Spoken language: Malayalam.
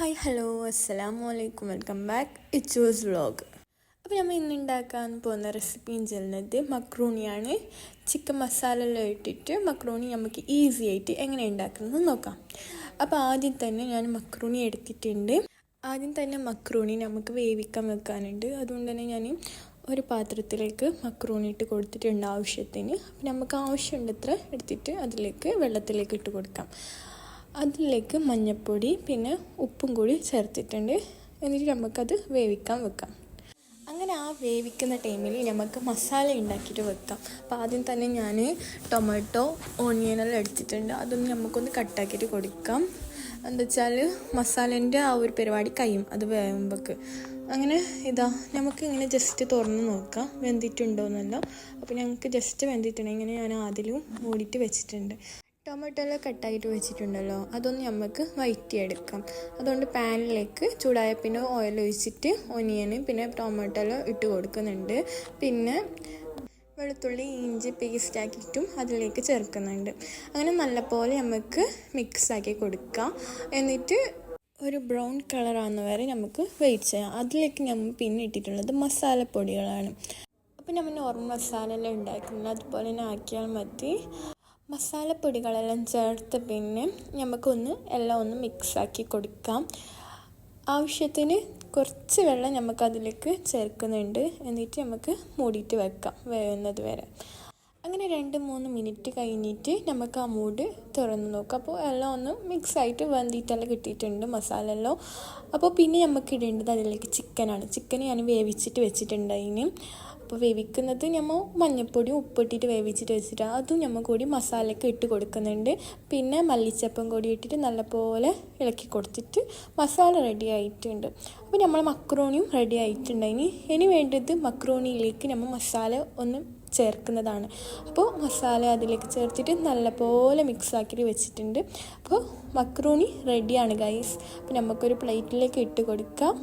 ഹായ് ഹലോ അസ്സലാമു അലൈക്കും. Welcome back. It's vlog. അപ്പോൾ നമ്മൾ ഇന്ന് ഉണ്ടാക്കാൻ പോകുന്ന റെസിപ്പി എന്ന് ചെല്ലുന്നത് മക്രൂണിയാണ്. ചിക്കൻ മസാല എല്ലാം ഇട്ടിട്ട് മക്രൂണി നമുക്ക് ഈസി ആയിട്ട് എങ്ങനെ ഉണ്ടാക്കുന്നത് നോക്കാം. അപ്പോൾ ആദ്യം തന്നെ ഞാൻ മക്രൂണി എടുത്തിട്ടുണ്ട്. ആദ്യം തന്നെ മക്രൂണി നമുക്ക് വേവിക്കാൻ വെക്കാനുണ്ട്. അതുകൊണ്ട് തന്നെ ഞാൻ ഒരു പാത്രത്തിലേക്ക് മക്രൂണി ഇട്ട് കൊടുത്തിട്ടുണ്ട് ആവശ്യത്തിന്. നമുക്ക് ആവശ്യമുണ്ടത്ര എടുത്തിട്ട് അതിലേക്ക് വെള്ളത്തിലേക്ക് ഇട്ട് കൊടുക്കാം. അതിലേക്ക് മഞ്ഞൾപ്പൊടി പിന്നെ ഉപ്പും കൂടി ചേർത്തിട്ടുണ്ട്. എന്നിട്ട് നമുക്കത് വേവിക്കാൻ വെക്കാം. അങ്ങനെ ആ വേവിക്കുന്ന ടൈമിൽ നമുക്ക് മസാല ഉണ്ടാക്കിയിട്ട് വെക്കാം. അപ്പോൾ ആദ്യം തന്നെ ഞാൻ ടൊമാറ്റോ ഓണിയനെല്ലാം എടുത്തിട്ടുണ്ട്. അതൊന്ന് നമുക്കൊന്ന് കട്ടാക്കിയിട്ട് കൊടുക്കാം. എന്താ വെച്ചാൽ മസാലേന്റെ ആ ഒരു പരിപാടി കഴിയും അത് വേകുമ്പോൾക്ക് അങ്ങനെ ഇതാ നമുക്ക് ഇങ്ങനെ ജസ്റ്റ് തുറന്ന് നോക്കാം. വെന്തിട്ടുണ്ടോ എന്നല്ല അപ്പോൾ ഞങ്ങൾക്ക് ജസ്റ്റ് വെന്തിട്ടുണ്ടെങ്കിൽ ഇങ്ങനെ ഞാൻ ആദ്യം മൂടിയിട്ട് വെച്ചിട്ടുണ്ട്. ടൊമാറ്റോ എല്ലാം കട്ടായിട്ട് വെച്ചിട്ടുണ്ടല്ലോ അതൊന്ന് നമുക്ക് വഴറ്റിയെടുക്കാം അതുകൊണ്ട് പാനിലേക്ക് ചൂടായ പിന്നെ ഓയിൽ ഒഴിച്ചിട്ട് ഒനിയന് പിന്നെ ടൊമാറ്റോ എല്ലാം ഇട്ട് കൊടുക്കുന്നുണ്ട്. പിന്നെ വെളുത്തുള്ളി ഇഞ്ചി പേസ്റ്റാക്കിയിട്ടും അതിലേക്ക് ചേർക്കുന്നുണ്ട്. അങ്ങനെ നല്ലപോലെ നമുക്ക് മിക്സാക്കി കൊടുക്കാം. എന്നിട്ട് ഒരു ബ്രൗൺ കളറാകുന്ന വരെ നമുക്ക് വെയിറ്റ് ചെയ്യാം. അതിലേക്ക് നമ്മൾ പിന്നെ ഇട്ടിട്ടുള്ളത് മസാലപ്പൊടികളാണ്. അപ്പം നമ്മൾ നോർമൽ മസാല എല്ലാം ഉണ്ടാക്കുന്നത്. അതുപോലെ തന്നെ ആക്കിയാൽ മതി. മസാലപ്പൊടികളെല്ലാം ചേർത്ത് പിന്നെ നമുക്കൊന്ന് എല്ലാം ഒന്ന് മിക്സാക്കി കൊടുക്കാം. ആവശ്യത്തിന് കുറച്ച് വെള്ളം നമുക്ക് അതിലേക്ക് ചേർക്കുന്നുണ്ട്. എന്നിട്ട് നമുക്ക് മൂടിയിട്ട് വെക്കാം വേവുന്നത് വരെ. അങ്ങനെ രണ്ട് മൂന്ന് മിനിറ്റ് കഴിഞ്ഞിട്ട് നമുക്ക് ആ മൂട് തുറന്ന് നോക്കാം. അപ്പോൾ എല്ലാം ഒന്ന് മിക്സ് ആയിട്ട് വെന്തിട്ടെല്ലാം കിട്ടിയിട്ടുണ്ട് മസാല എല്ലാം അപ്പോൾ പിന്നെ നമുക്ക് ഇടേണ്ടത് അതിലേക്ക് ചിക്കനാണ്. ചിക്കൻ ഞാൻ വേവിച്ചിട്ട് വെച്ചിട്ടുണ്ട് അതിന് അപ്പോൾ വേവിക്കുന്നത് നമ്മൾ മഞ്ഞൾപ്പൊടിയും ഉപ്പിട്ടിട്ട് വേവിച്ചിട്ട് വെച്ചിട്ട് അതും നമ്മൾ കൂടി മസാലയ്ക്ക് ഇട്ട് കൊടുക്കുന്നുണ്ട്. പിന്നെ മല്ലിച്ചപ്പം കൂടി ഇട്ടിട്ട് നല്ലപോലെ ഇളക്കി കൊടുത്തിട്ട് മസാല റെഡി ആയിട്ടുണ്ട്. അപ്പോൾ നമ്മൾ മക്രോണിയും റെഡി ആയിട്ടുണ്ട്. ഇനി വേണ്ടത് മക്രോണിയിലേക്ക് നമ്മൾ മസാല ഒന്ന് ചേർക്കുന്നതാണ്. അപ്പോൾ മസാല അതിലേക്ക് ചേർത്തിട്ട് നല്ലപോലെ മിക്സ് ആക്കിയിട്ട് വെച്ചിട്ടുണ്ട്. അപ്പോൾ മക്രോണി റെഡിയാണ് ഗൈസ് അപ്പോൾ നമുക്കൊരു പ്ലേറ്റിലേക്ക് ഇട്ട് കൊടുക്കാം.